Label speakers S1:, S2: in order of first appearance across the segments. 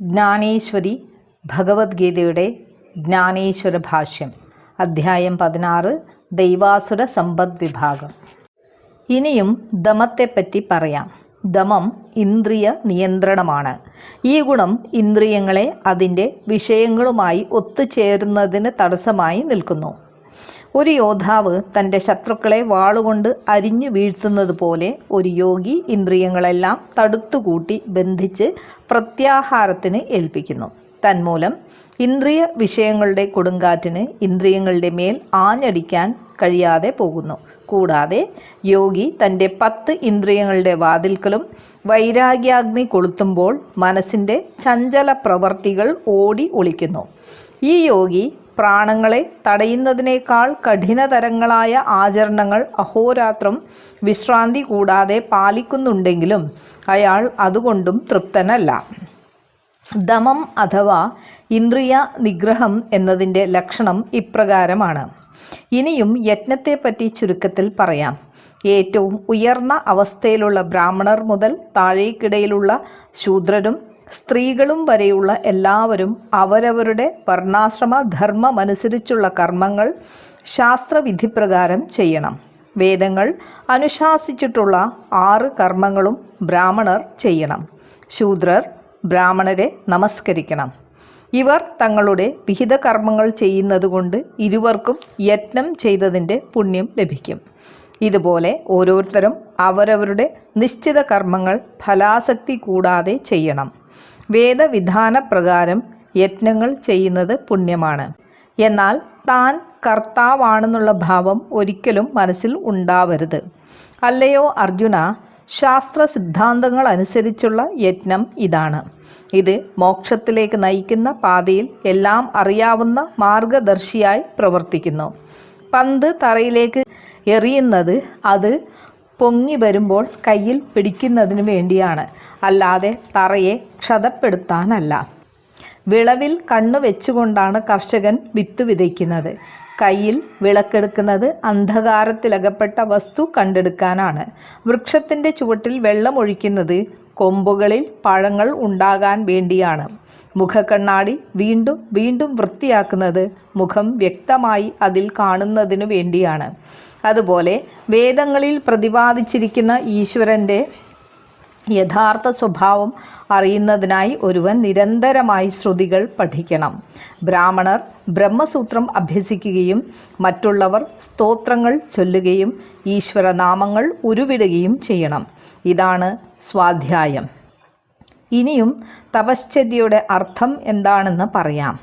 S1: ജ്ഞാനേശ്വരി ഭഗവത്ഗീതയുടെ ജ്ഞാനേശ്വര ഭാഷ്യം അധ്യായം പതിനാറ് ദൈവാസുര സമ്പദ് വിഭാഗം. ഇനിയും ദമത്തെപ്പറ്റി പറയാം. ദമം ഇന്ദ്രിയ നിയന്ത്രണമാണ്. ഈ ഗുണം ഇന്ദ്രിയങ്ങളെ അതിന്റെ വിഷയങ്ങളുമായി ഒത്തുചേരുന്നതിന് തടസ്സമായി നിൽക്കുന്നു. ഒരു യോദ്ധാവ് തന്റെ ശത്രുക്കളെ വാളുകൊണ്ട് അരിഞ്ഞു വീഴ്ത്തുന്നത് പോലെ ഒരു യോഗി ഇന്ദ്രിയങ്ങളെല്ലാം തടുത്തുകൂട്ടി ബന്ധിച്ച് പ്രത്യാഹാരത്തിന് ഏൽപ്പിക്കുന്നു. തന്മൂലം ഇന്ദ്രിയ വിഷയങ്ങളുടെ കൊടുങ്കാറ്റിന് ഇന്ദ്രിയങ്ങളുടെ മേൽ ആഞ്ഞടിക്കാൻ കഴിയാതെ പോകുന്നു. കൂടാതെ യോഗി തന്റെ പത്ത് ഇന്ദ്രിയങ്ങളുടെ വാതിൽക്കലും വൈരാഗ്യാഗ്നി കൊളുത്തുമ്പോൾ മനസ്സിന്റെ ചഞ്ചല പ്രവർത്തികൾ ഓടി ഒളിക്കുന്നു. ഈ യോഗി പ്രാണങ്ങളെ തടയുന്നതിനേക്കാൾ കഠിനതരങ്ങളായ ആചരണങ്ങൾ അഹോരാത്രം വിശ്രാന്തി കൂടാതെ പാലിക്കുന്നുണ്ടെങ്കിലും അയാൾ അതുകൊണ്ടും തൃപ്തനല്ല. ദമം അഥവാ ഇന്ദ്രിയ നിഗ്രഹം എന്നതിന്റെ ലക്ഷണം ഇപ്രകാരമാണ്. ഇനിയും യജ്ഞത്തെപ്പറ്റി ചുരുക്കത്തിൽ പറയാം. ഏറ്റവും ഉയർന്ന അവസ്ഥയിലുള്ള ബ്രാഹ്മണർ മുതൽ താഴേക്കിടയിലുള്ള ശൂദ്രരും സ്ത്രീകളും വരെയുള്ള എല്ലാവരും അവരവരുടെ വർണാശ്രമ ധർമ്മമനുസരിച്ചുള്ള കർമ്മങ്ങൾ ശാസ്ത്രവിധിപ്രകാരം ചെയ്യണം. വേദങ്ങൾ അനുശാസിച്ചിട്ടുള്ള ആറ് കർമ്മങ്ങളും ബ്രാഹ്മണർ ചെയ്യണം. ശൂദ്രർ ബ്രാഹ്മണരെ നമസ്കരിക്കണം. ഇവർ തങ്ങളുടെ വിഹിത കർമ്മങ്ങൾ ചെയ്യുന്നതുകൊണ്ട് ഇരുവർക്കും യത്നം ചെയ്തതിന്റെ പുണ്യം ലഭിക്കും. ഇതുപോലെ ഓരോരുത്തരും അവരവരുടെ നിശ്ചിത കർമ്മങ്ങൾ ഫലാസക്തി കൂടാതെ ചെയ്യണം. വേദവിധാന പ്രകാരം യജ്ഞങ്ങൾ ചെയ്യുന്നത് പുണ്യമാണ്. എന്നാൽ താൻ കർത്താവാണെന്നുള്ള ഭാവം ഒരിക്കലും മനസ്സിൽ ഉണ്ടാവരുത്. അല്ലയോ അർജുന ശാസ്ത്ര സിദ്ധാന്തങ്ങൾ അനുസരിച്ചുള്ള യജ്ഞം ഇതാണ്. ഇത് മോക്ഷത്തിലേക്ക് നയിക്കുന്ന പാതയിൽ എല്ലാം അറിയാവുന്ന മാർഗദർശിയായി പ്രവർത്തിക്കുന്നു. പന്ത് തറയിലേക്ക് എറിയുന്നത് അത് പൊങ്ങി വരുമ്പോൾ കയ്യിൽ പിടിക്കുന്നതിന് വേണ്ടിയാണ്. അല്ലാതെ തറയെ ക്ഷതപ്പെടുത്താനല്ല. വിളവിൽ കണ്ണു വെച്ചുകൊണ്ടാണ് കർഷകൻ വിത്ത് വിതയ്ക്കുന്നത്. കയ്യിൽ വിളക്കെടുക്കുന്നത് അന്ധകാരത്തിലകപ്പെട്ട വസ്തു കണ്ടെടുക്കാനാണ്. വൃക്ഷത്തിന്റെ ചുവട്ടിൽ വെള്ളമൊഴിക്കുന്നത് കൊമ്പുകളിൽ പഴങ്ങൾ ഉണ്ടാകാൻ വേണ്ടിയാണ്. മുഖക്കണ്ണാടി വീണ്ടും വീണ്ടും വൃത്തിയാക്കുന്നത് മുഖം വ്യക്തമായി അതിൽ കാണുന്നതിനു വേണ്ടിയാണ്. അതുപോലെ വേദങ്ങളിൽ പ്രതിപാദിച്ചിരിക്കുന്ന ഈശ്വരന്റെ യഥാർത്ഥ സ്വഭാവം അറിയുന്നതിനായി ഒരുവൻ നിരന്തരമായി ശ്രുതികൾ പഠിക്കണം. ബ്രാഹ്മണർ ബ്രഹ്മസൂത്രം അഭ്യസിക്കുകയും മറ്റുള്ളവർ സ്തോത്രങ്ങൾ ചൊല്ലുകയും ഈശ്വരനാമങ്ങൾ ഉരുവിടുകയും ചെയ്യണം. ഇതാണ് സ്വാധ്യായം. ഇനിയും തപശ്ചര്യയുടെ അർത്ഥം എന്താണെന്ന് പറയാം.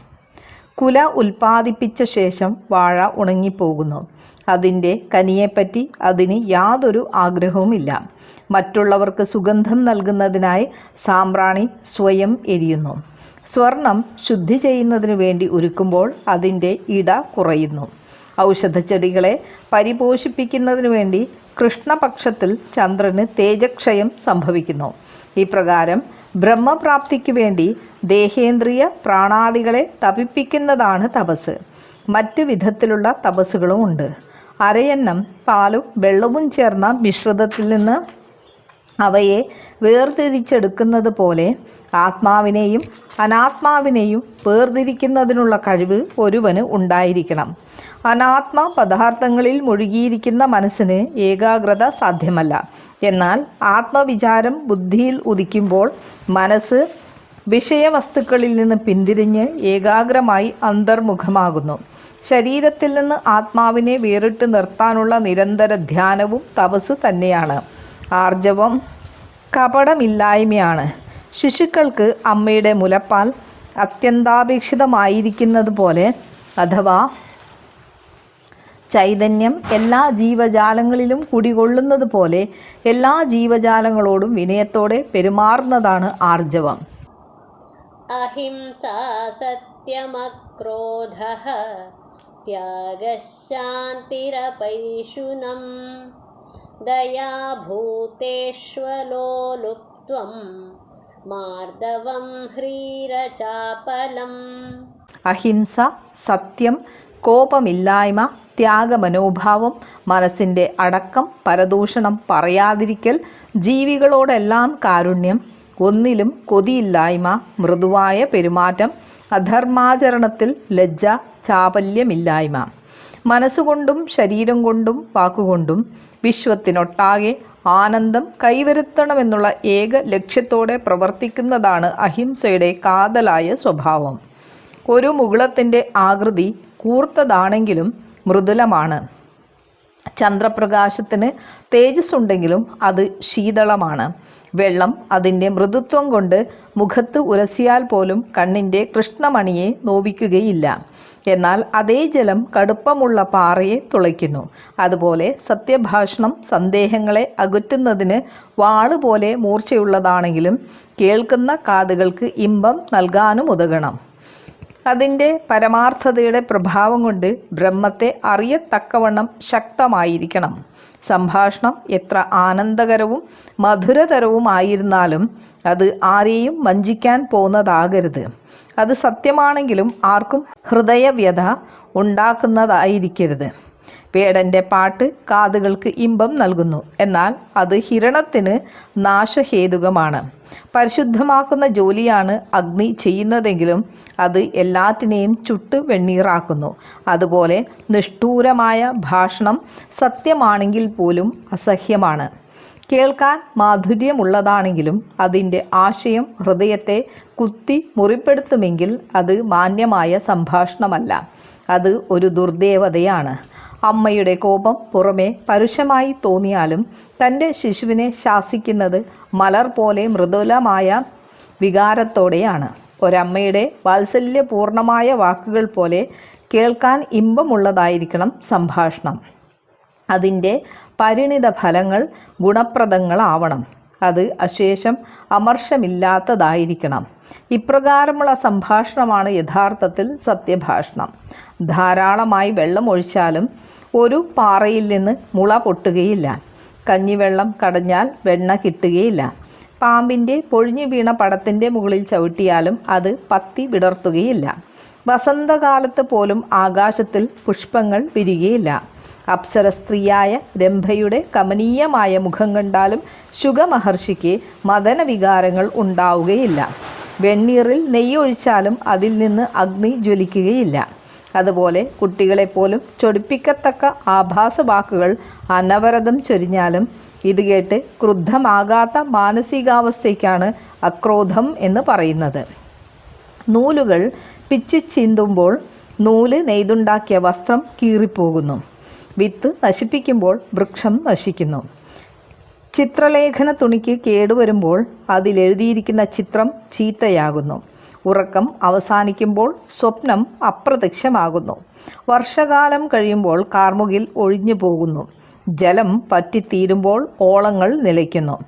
S1: കുല ഉൽപ്പാദിപ്പിച്ച ശേഷം വാഴ ഉണങ്ങിപ്പോകുന്നു. അതിന്റെ കനിയെപ്പറ്റി അതിന് യാതൊരു ആഗ്രഹവുമില്ല. മറ്റുള്ളവർക്ക് സുഗന്ധം നൽകുന്നതിനായി സാമ്പ്രാണി സ്വയം എരിയുന്നു. സ്വർണം ശുദ്ധി ചെയ്യുന്നതിന് വേണ്ടി ഒരുക്കുമ്പോൾ അതിന്റെ ഇട കുറയുന്നു. ഔഷധച്ചെടികളെ പരിപോഷിപ്പിക്കുന്നതിനു വേണ്ടി കൃഷ്ണപക്ഷത്തിൽ ചന്ദ്രന് തേജക്ഷയം സംഭവിക്കുന്നു. ഇപ്രകാരം ബ്രഹ്മപ്രാപ്തിക്ക് വേണ്ടി ദേഹേന്ദ്രിയ പ്രാണാദികളെ തപിപ്പിക്കുന്നതാണ് തപസ്. മറ്റു വിധത്തിലുള്ള തപസ്സുകളും ഉണ്ട്. അരയന്നം പാലും വെള്ളവും ചേർന്ന മിശ്രിതത്തിൽ നിന്ന് അവയെ വേർതിരിച്ചെടുക്കുന്നത് പോലെ ആത്മാവിനെയും അനാത്മാവിനെയും വേർതിരിക്കുന്നതിനുള്ള കഴിവ് ഒരുവന് ഉണ്ടായിരിക്കണം. അനാത്മ പദാർത്ഥങ്ങളിൽ മുഴുകിയിരിക്കുന്ന മനസ്സിന് ഏകാഗ്രത സാധ്യമല്ല. എന്നാൽ ആത്മവിചാരം ബുദ്ധിയിൽ ഉദിക്കുമ്പോൾ മനസ്സ് വിഷയവസ്തുക്കളിൽ നിന്ന് പിന്തിരിഞ്ഞ് ഏകാഗ്രമായി അന്തർമുഖമാകുന്നു. ശരീരത്തിൽ നിന്ന് ആത്മാവിനെ വേറിട്ട് നിർത്താനുള്ള നിരന്തര ധ്യാനവും തപസ് തന്നെയാണ്. ആർജവം കപടമില്ലായ്മയാണ്. ശിശുക്കൾക്ക് അമ്മയുടെ മുലപ്പാൽ അത്യന്താപേക്ഷിതമായിരിക്കുന്നത് പോലെ അഥവാ ചൈതന്യം എല്ലാ ജീവജാലങ്ങളിലും കുടികൊള്ളുന്നത് പോലെ എല്ലാ ജീവജാലങ്ങളോടും വിനയത്തോടെ പെരുമാറുന്നതാണ് ആർജവം.
S2: അഹിംസ സത്യമക്രോധ त्यागः शान्तिरपैशुनं दया भूतेष्वलोलुप्त्वं मार्दवं ह्रीरचापलम्
S1: അഹിംസ സത്യം കോപമില്ലായ്മ ത്യാഗമനോഭാവം മനസ്സിൻ്റെ അടക്കം പരദൂഷണം പറയാതിരിക്കൽ ജീവികളോടെല്ലാം കാരുണ്യം ഒന്നിലും കൊതിയില്ലായ്മ മൃദുവായ പെരുമാറ്റം അധർമാചരണത്തിൽ ലജ്ജ ചാപല്യമില്ലായ്മ. മനസ്സുകൊണ്ടും ശരീരം കൊണ്ടും വാക്കുകൊണ്ടും വിശ്വത്തിനൊട്ടാകെ ആനന്ദം കൈവരുത്തണമെന്നുള്ള ഏക ലക്ഷ്യത്തോടെ പ്രവർത്തിക്കുന്നതാണ് അഹിംസയുടെ കാതലായ സ്വഭാവം. ഒരു മുകുളത്തിന്റെ ആകൃതി കൂർത്തതാണെങ്കിലും മൃദുലമാണ്. ചന്ദ്രപ്രകാശത്തിന് തേജസ് ഉണ്ടെങ്കിലും അത് ശീതളമാണ്. വെള്ളം അതിന്റെ മൃദുത്വം കൊണ്ട് മുഖത്ത് ഉരസിയാൽ പോലും കണ്ണിന്റെ കൃഷ്ണമണിയെ നോവിക്കുകയില്ല. എന്നാൽ അതേ ജലം കടുപ്പമുള്ള പാറയെ തുളയ്ക്കുന്നു. അതുപോലെ സത്യഭാഷണം സന്ദേഹങ്ങളെ അകറ്റുന്നതിന് വാളുപോലെ മൂർച്ചയുള്ളതാണെങ്കിലും കേൾക്കുന്ന കാതുകൾക്ക് ഇമ്പം നൽകാനും ഉതകണം. അതിന്റെ പരമാർത്ഥതയുടെ പ്രഭാവം കൊണ്ട് ബ്രഹ്മത്തെ അറിയത്തക്കവണ്ണം ശക്തമായിരിക്കണം. സംഭാഷണം എത്ര ആനന്ദകരവും മധുരതരവുമായിരുന്നാലും അത് ആരെയും വഞ്ചിക്കാൻ പോകുന്നതാകരുത് അത് സത്യമാണെങ്കിലും ആർക്കും ഹൃദയവ്യത ഉണ്ടാക്കുന്നതായിരിക്കരുത്. പേടന്റെ പാട്ട് കാതുകൾക്ക് ഇമ്പം നൽകുന്നു. എന്നാൽ അത് ഹിരണത്തിന് നാശഹേതുകമാണ്. പരിശുദ്ധമാക്കുന്ന ജോലിയാണ് അഗ്നി ചെയ്യുന്നതെങ്കിലും അത് എല്ലാറ്റിനെയും ചുട്ട് വെണ്ണീറാക്കുന്നു. അതുപോലെ നിഷ്ഠൂരമായ ഭാഷണം സത്യമാണെങ്കിൽ പോലും അസഹ്യമാണ്. കേൾക്കാൻ മാധുര്യമുള്ളതാണെങ്കിലും അതിന്റെ ആശയം ഹൃദയത്തെ കുത്തി മുറിപ്പെടുത്തുമെങ്കിൽ അത് മാന്യമായ സംഭാഷണമല്ല. അത് ഒരു ദുർദേവതയാണ്. അമ്മയുടെ കോപം പുറമേ പരുഷമായി തോന്നിയാലും തന്റെ ശിശുവിനെ ശാസിക്കുന്നത് മലർ പോലെ മൃദുലമായ വികാരത്തോടെയാണ്. ഒരമ്മയുടെ വാത്സല്യപൂർണമായ വാക്കുകൾ പോലെ കേൾക്കാൻ ഇമ്പമുള്ളതായിരിക്കണം സംഭാഷണം. അതിന്റെ പരിണിത ഫലങ്ങൾ ഗുണപ്രദങ്ങളാവണം. അത് അശേഷം അമർഷമില്ലാത്തതായിരിക്കണം. ഇപ്രകാരമുള്ള സംഭാഷണമാണ് യഥാർത്ഥത്തിൽ സത്യഭാഷണം. ധാരാളമായി വെള്ളം ഒഴിച്ചാലും ഒരു പാറയിൽ നിന്ന് മുള പൊട്ടുകയില്ല. കഞ്ഞിവെള്ളം കടഞ്ഞാൽ വെണ്ണ കിട്ടുകയില്ല. പാമ്പിന്റെ പൊഴിഞ്ഞു വീണ പടത്തിന്റെ മുകളിൽ ചവിട്ടിയാലും അത് പത്തി വിടർത്തുകയില്ല. വസന്തകാലത്ത് പോലും ആകാശത്തിൽ പുഷ്പങ്ങൾ വിരികയില്ല. അപ്സര സ്ത്രീയായ രംഭയുടെ കമനീയമായ മുഖം കണ്ടാലും ശുഗമഹർഷിക്ക് മദനവികാരങ്ങൾ ഉണ്ടാവുകയില്ല. വെണ്ണീറിൽ നെയ്യൊഴിച്ചാലും അതിൽ നിന്ന് അഗ്നി ജ്വലിക്കുകയില്ല. അതുപോലെ കുട്ടികളെപ്പോലും ചൊടിപ്പിക്കത്തക്ക ആഭാസ വാക്കുകൾ അനവരതം ചൊരിഞ്ഞാലും ഇത് കേട്ട് ക്രുദ്ധമാകാത്ത മാനസികാവസ്ഥയ്ക്കാണ് അക്രോധം എന്ന് പറയുന്നത്. നൂലുകൾ പിച്ചു ചീന്തുമ്പോൾ നൂൽ നെയ്തുണ്ടാക്കിയ വസ്ത്രം കീറിപ്പോകുന്നു. വിത്ത് നശിപ്പിക്കുമ്പോൾ വൃക്ഷം നശിക്കുന്നു. ചിത്രലേഖന തുണിക്ക് കേടുവരുമ്പോൾ അതിലെഴുതിയിരിക്കുന്ന ചിത്രം ചീത്തയാകുന്നു. ഉറക്കം അവസാനിക്കുമ്പോൾ സ്വപ്നം അപ്രത്യക്ഷമാകുന്നു. വർഷകാലം കഴിയുമ്പോൾ കാർമുകിൽ ഒഴിഞ്ഞു പോകുന്നു. ജലം പറ്റിത്തീരുമ്പോൾ ഓളങ്ങൾ നിലയ്ക്കുന്നു.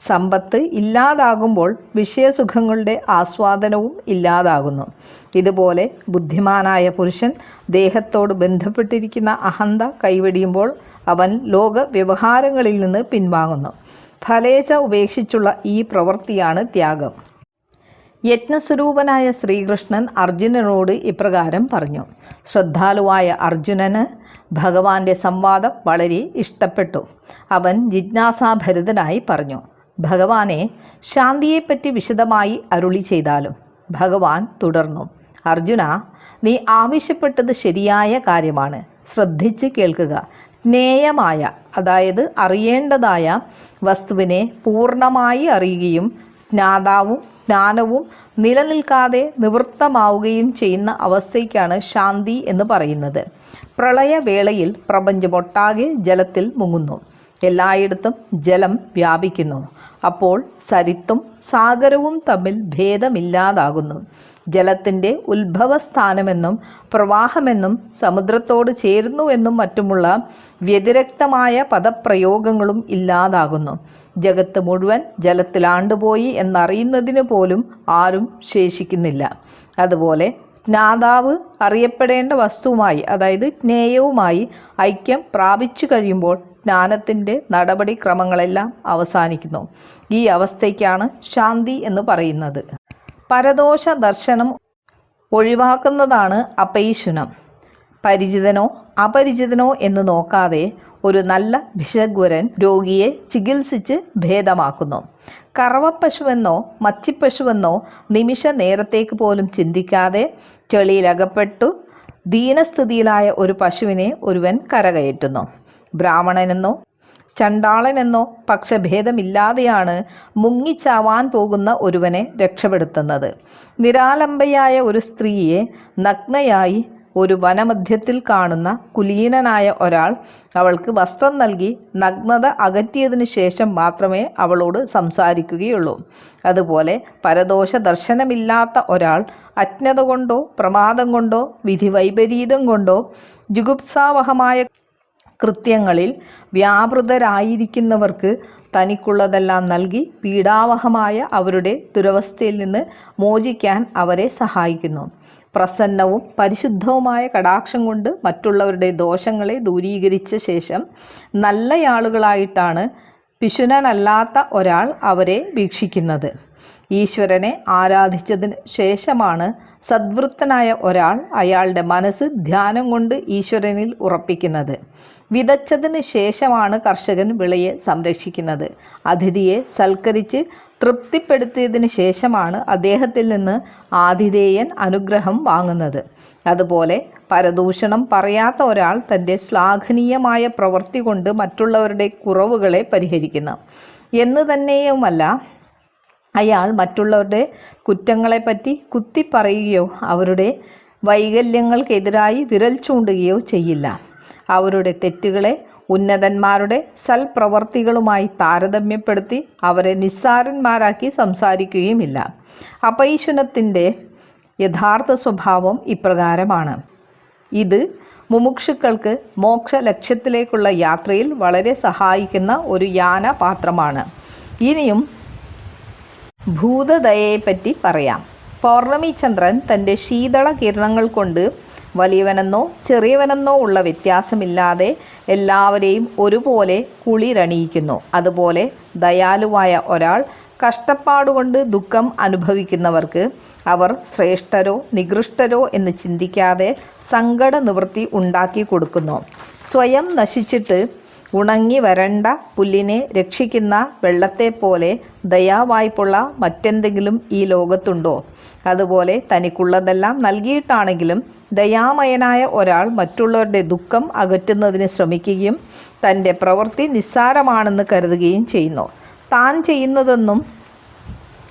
S1: സമ്പത്ത് ഇല്ലാതാകുമ്പോൾ വിഷയസുഖങ്ങളുടെ ആസ്വാദനവും ഇല്ലാതാകുന്നു. ഇതുപോലെ ബുദ്ധിമാനായ പുരുഷൻ ദേഹത്തോട് ബന്ധപ്പെട്ടിരിക്കുന്ന അഹന്ത കൈവെടിയുമ്പോൾ അവൻ ലോക വ്യവഹാരങ്ങളിൽ നിന്ന് പിൻവാങ്ങുന്നു. ഫലേച ഉപേക്ഷിച്ചുള്ള ഈ പ്രവൃത്തിയാണ് ത്യാഗം. യജ്ഞസ്വരൂപനായ ശ്രീകൃഷ്ണൻ അർജുനനോട് ഇപ്രകാരം പറഞ്ഞു. ശ്രദ്ധാലുവായ അർജുനന് ഭഗവാന്റെ സംവാദം വളരെ ഇഷ്ടപ്പെട്ടു. അവൻ ജിജ്ഞാസാഭരിതനായി പറഞ്ഞു. ഭഗവാനെ ശാന്തിയെപ്പറ്റി വിശദമായി അരുളി ചെയ്താലും ഭഗവാൻ തുടർന്നു. അർജുന നീ ആവശ്യപ്പെട്ടത് ശരിയായ കാര്യമാണ്. ശ്രദ്ധിച്ച് കേൾക്കുക. ജ്ഞേയമായ അതായത് അറിയേണ്ടതായ വസ്തുവിനെ പൂർണമായി അറിയുകയും ജ്ഞാതാവും ജ്ഞാനവും നിലനിൽക്കാതെ നിവൃത്തമാവുകയും ചെയ്യുന്ന അവസ്ഥയ്ക്കാണ് ശാന്തി എന്ന് പറയുന്നത്. പ്രളയവേളയിൽ പ്രപഞ്ചമൊട്ടാകെ ജലത്തിൽ മുങ്ങുന്നു. എല്ലായിടത്തും ജലം വ്യാപിക്കുന്നു. അപ്പോൾ സരിത്തും സാഗരവും തമ്മിൽ ഭേദമില്ലാതാകുന്നു. ജലത്തിന്റെ ഉത്ഭവസ്ഥാനമെന്നും പ്രവാഹമെന്നും സമുദ്രത്തോട് ചേരുന്നുവെന്നും മറ്റുമുള്ള വ്യതിരക്തമായ പദപ്രയോഗങ്ങളും ഇല്ലാതാകുന്നു. ജഗത്ത് മുഴുവൻ ജലത്തിലാണ്ടുപോയി എന്നറിയുന്നതിന് പോലും ആരും ശേഷിക്കുന്നില്ല. അതുപോലെ ജ്ഞാതാവ് അറിയപ്പെടേണ്ട വസ്തുവുമായി അതായത് ജ്ഞേയവുമായി ഐക്യം പ്രാപിച്ചു കഴിയുമ്പോൾ ജ്ഞാനത്തിന്റെ നടപടിക്രമങ്ങളെല്ലാം അവസാനിക്കുന്നു. ഈ അവസ്ഥയ്ക്കാണ് ശാന്തി എന്ന് പറയുന്നത്. പരദോഷ ദർശനം ഒഴിവാക്കുന്നതാണ് അപൈശുനം. പരിചിതനോ അപരിചിതനോ എന്ന് നോക്കാതെ ഒരു നല്ല ഭിഷഗ്വരൻ രോഗിയെ ചികിത്സിച്ച് ഭേദമാക്കുന്നു. കറവപ്പശുവെന്നോ മച്ചിപ്പശുവെന്നോ നിമിഷ നേരത്തേക്ക് പോലും ചിന്തിക്കാതെ ചെളിയിലകപ്പെട്ടു ദീനസ്ഥിതിയിലായ ഒരു പശുവിനെ ഒരുവൻ കരകയറ്റുന്നു. ബ്രാഹ്മണനെന്നോ ചണ്ടാളനെന്നോ പക്ഷഭേദമില്ലാതെയാണ് മുങ്ങിച്ചാവാൻ പോകുന്ന ഒരുവനെ രക്ഷപ്പെടുത്തുന്നത്. നിരാലംബയായ ഒരു സ്ത്രീയെ നഗ്നയായി ഒരു വനമധ്യത്തിൽ കാണുന്ന കുലീനനായ ഒരാൾ അവൾക്ക് വസ്ത്രം നൽകി നഗ്നത അകറ്റിയതിനു ശേഷം മാത്രമേ അവളോട് സംസാരിക്കുകയുള്ളൂ. അതുപോലെ പരദോഷ ദർശനമില്ലാത്ത ഒരാൾ അജ്ഞത കൊണ്ടോ പ്രമാദം കൊണ്ടോ വിധി വൈപരീതം കൊണ്ടോ ജുഗുപ്സാവഹമായ കൃത്യങ്ങളിൽ വ്യാപൃതരായിരിക്കുന്നവർക്ക് തനിക്കുള്ളതെല്ലാം നൽകി പീഡാവഹമായ അവരുടെ ദുരവസ്ഥയിൽ നിന്ന് മോചിക്കാൻ അവരെ സഹായിക്കുന്നു. പ്രസന്നവും പരിശുദ്ധവുമായ കടാക്ഷം കൊണ്ട് മറ്റുള്ളവരുടെ ദോഷങ്ങളെ ദൂരീകരിച്ച ശേഷം നല്ലയാളുകളായിട്ടാണ് പിശുനനല്ലാത്ത ഒരാൾ അവരെ വീക്ഷിക്കുന്നത്. ഈശ്വരനെ ആരാധിച്ചതിന് ശേഷമാണ് സദ്വൃത്തനായ ഒരാൾ അയാളുടെ മനസ്സ് ധ്യാനം കൊണ്ട് ഈശ്വരനിൽ ഉറപ്പിക്കുന്നത്. വിതച്ചതിന് ശേഷമാണ് കർഷകൻ വിളയെ സംരക്ഷിക്കുന്നത്. അതിഥിയെ സൽക്കരിച്ച് തൃപ്തിപ്പെടുത്തിയതിന് ശേഷമാണ് അദ്ദേഹത്തിൽ നിന്ന് ആതിഥേയൻ അനുഗ്രഹം വാങ്ങുന്നത്. അതുപോലെ പരദൂഷണം പറയാത്ത ഒരാൾ തന്റെ ശ്ലാഘനീയമായ പ്രവൃത്തി കൊണ്ട് മറ്റുള്ളവരുടെ കുറവുകളെ പരിഹരിക്കുന്നു. എന്ന് തന്നെയുമല്ല അയാൾ മറ്റുള്ളവരുടെ കുറ്റങ്ങളെപ്പറ്റി കുത്തിപ്പറയുകയോ അവരുടെ വൈകല്യങ്ങൾക്കെതിരായി വിരൽ ചൂണ്ടുകയോ ചെയ്യില്ല. അവരുടെ തെറ്റുകളെ ഉന്നതന്മാരുടെ സൽപ്രവർത്തികളുമായി താരതമ്യപ്പെടുത്തി അവരെ നിസ്സാരന്മാരാക്കി സംസാരിക്കുകയുമില്ല. അപൈശുനത്തിന്റെ യഥാർത്ഥ സ്വഭാവം ഇപ്രകാരമാണ്. ഇത് മുമുക്ഷുക്കൾക്ക് മോക്ഷ ലക്ഷ്യത്തിലേക്കുള്ള യാത്രയിൽ വളരെ സഹായിക്കുന്ന ഒരു യാന പാത്രമാണ് ഇനിയും ഭൂതദയയെപ്പറ്റി പറയാം. പൗർണമി ചന്ദ്രൻ തന്റെ ശീതള കിരണങ്ങൾ കൊണ്ട് വലിയവനെന്നോ ചെറിയവനെന്നോ ഉള്ള വ്യത്യാസമില്ലാതെ എല്ലാവരെയും ഒരുപോലെ കുളിരണിയിക്കുന്നു. അതുപോലെ ദയാലുവായ ഒരാൾ കഷ്ടപ്പാടുകൊണ്ട് ദുഃഖം അനുഭവിക്കുന്നവർക്ക് അവർ ശ്രേഷ്ഠരോ നികൃഷ്ടരോ എന്ന് ചിന്തിക്കാതെ സങ്കട നിവൃത്തി ഉണ്ടാക്കി കൊടുക്കുന്നു. സ്വയം നശിച്ചിട്ട് ഉണങ്ങി വരണ്ട പുല്ലിനെ രക്ഷിക്കുന്ന വെള്ളത്തെപ്പോലെ ദയാവായ്പുള്ള മറ്റെന്തെങ്കിലും ഈ ലോകത്തുണ്ടോ? അതുപോലെ തനിക്കുള്ളതെല്ലാം നൽകിയിട്ടാണെങ്കിലും ദയാമയനായ ഒരാൾ മറ്റുള്ളവരുടെ ദുഃഖം അകറ്റുന്നതിന് ശ്രമിക്കുകയും തന്റെ പ്രവൃത്തി നിസ്സാരമാണെന്ന് കരുതുകയും ചെയ്യുന്നു. താൻ ചെയ്യുന്നതൊന്നും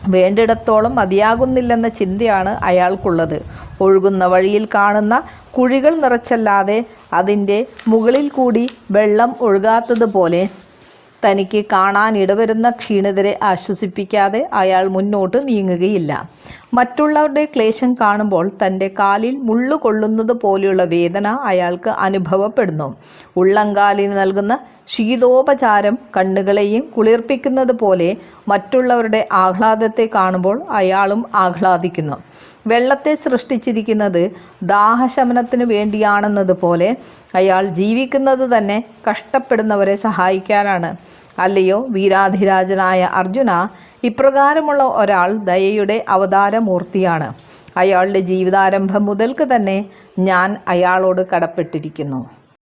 S1: വേണ്ടിടത്തോളം മതിയാകുന്നില്ലെന്ന ചിന്തയാണ് അയാൾക്കുള്ളത്. ഒഴുകുന്ന വഴിയിൽ കാണുന്ന കുഴികൾ നിറച്ചല്ലാതെ അതിന്റെ മുകളിൽ കൂടി വെള്ളം ഒഴുകാത്തതുപോലെ തനിക്ക് കാണാൻ ഇടവരുന്ന ക്ഷീണിതരെ ആശ്വസിപ്പിക്കാതെ അയാൾ മുന്നോട്ട് നീങ്ങുകയില്ല. മറ്റുള്ളവരുടെ ക്ലേശം കാണുമ്പോൾ തന്റെ കാലിൽ മുള്ളു കൊള്ളുന്നത് പോലെയുള്ള വേദന അയാൾക്ക് അനുഭവപ്പെടുന്നു. ഉള്ളങ്കാലിന് നൽകുന്ന ശീതോപചാരം കണ്ണുകളെയും കുളിർപ്പിക്കുന്നത് പോലെ മറ്റുള്ളവരുടെ ആഹ്ലാദത്തെ കാണുമ്പോൾ അയാളും ആഹ്ലാദിക്കുന്നു. വെള്ളത്തെ സൃഷ്ടിച്ചിരിക്കുന്നത് ദാഹശമനത്തിനു വേണ്ടിയാണെന്നതുപോലെ അയാൾ ജീവിക്കുന്നത് തന്നെ കഷ്ടപ്പെടുന്നവരെ സഹായിക്കാനാണ്. അല്ലയോ? വീരാധിരാജനായ അർജുന ഇപ്രകാരമുള്ള ഒരാൾ ദയയുടെ അവതാരമൂർത്തിയാണ്. അയാളുടെ ജീവിതാരംഭം മുതൽക്ക് തന്നെ ഞാൻ അയാളോട് കടപ്പെട്ടിരിക്കുന്നു.